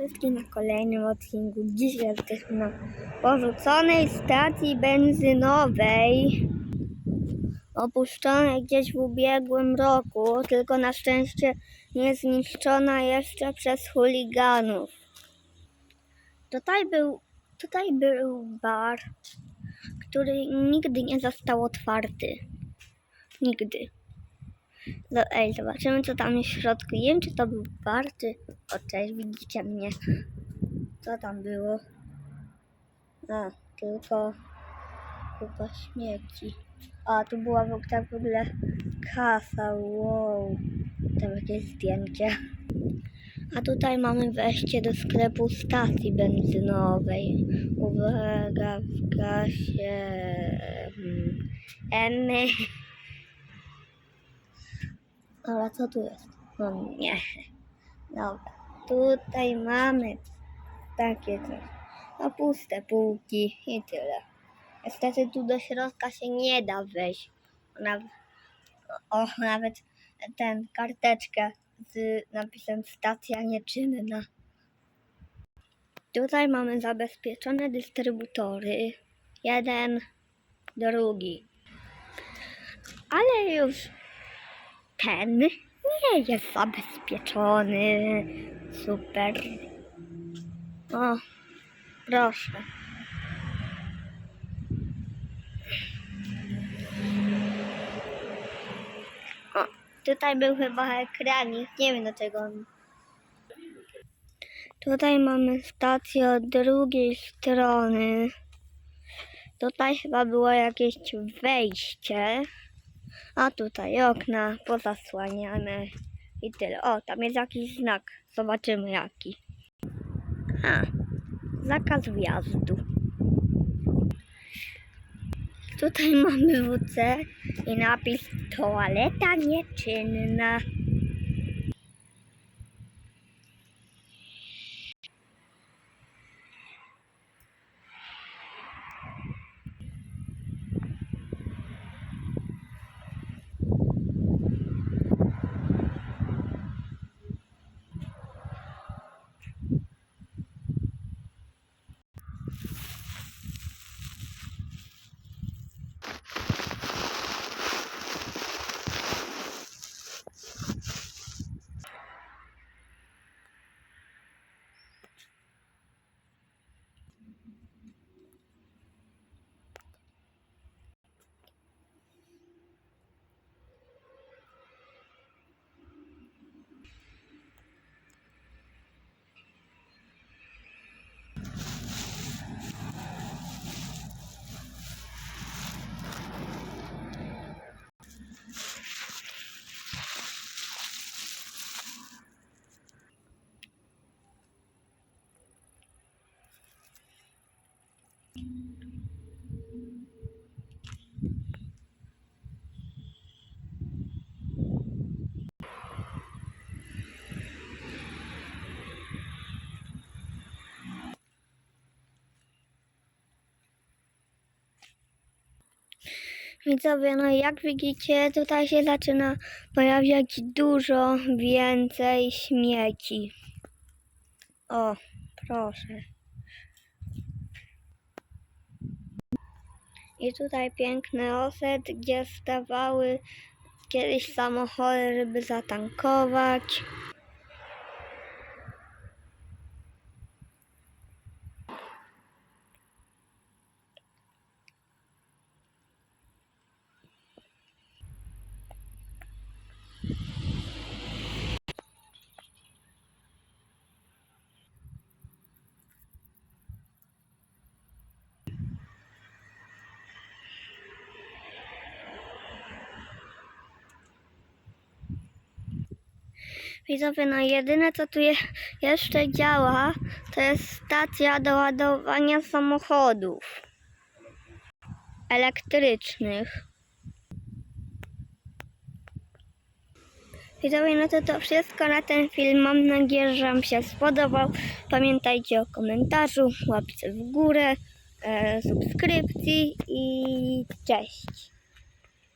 wszystkim na kolejnym odcinku. Dzisiaj jesteśmy na porzuconej stacji benzynowej. Opuszczonej gdzieś w ubiegłym roku, tylko na szczęście nie zniszczona jeszcze przez chuliganów. Tutaj był, tutaj był bar, który nigdy nie został otwarty. Nigdy. No, ej, zobaczymy co tam jest w środku. Nie wiem, czy to był bar, czy... O, cześć, widzicie mnie. Co tam było? A, tylko... Kupa śmieci. A, tu była w ogóle kasa, wow. Tam jakieś zdjęcie. A tutaj mamy wejście do sklepu stacji benzynowej. Uwaga, w gasie... mm, Emy... Dobra, co tu jest? No nie. Dobra. Tutaj mamy takie coś. No puste półki i tyle. Niestety tu do środka się nie da wejść. Nawet, o, nawet ten karteczkę z napisem stacja nieczynna. Tutaj mamy zabezpieczone dystrybutory. Jeden, drugi. Ale już ten nie jest zabezpieczony. Super. O, proszę. O, tutaj był chyba ekranik. Nie wiem dlaczego on. Tutaj mamy stację od drugiej strony. Tutaj chyba było jakieś wejście. A tutaj okna pozasłaniane i tyle. O, tam jest jakiś znak. Zobaczymy jaki. A, zakaz wjazdu. Tutaj mamy WC i napis toaleta nieczynna. Widzowie, no jak widzicie, tutaj się zaczyna pojawiać dużo więcej śmieci. O, proszę. I tutaj piękny oset, gdzie stawały kiedyś samochody, żeby zatankować. Widzowie, no jedyne co tu je, jeszcze działa, to jest stacja do ładowania samochodów elektrycznych. Widzowie, no to to wszystko na ten film. Mam nadzieję, że Wam się spodobał. Pamiętajcie o komentarzu, łapce w górę, e, subskrypcji i cześć.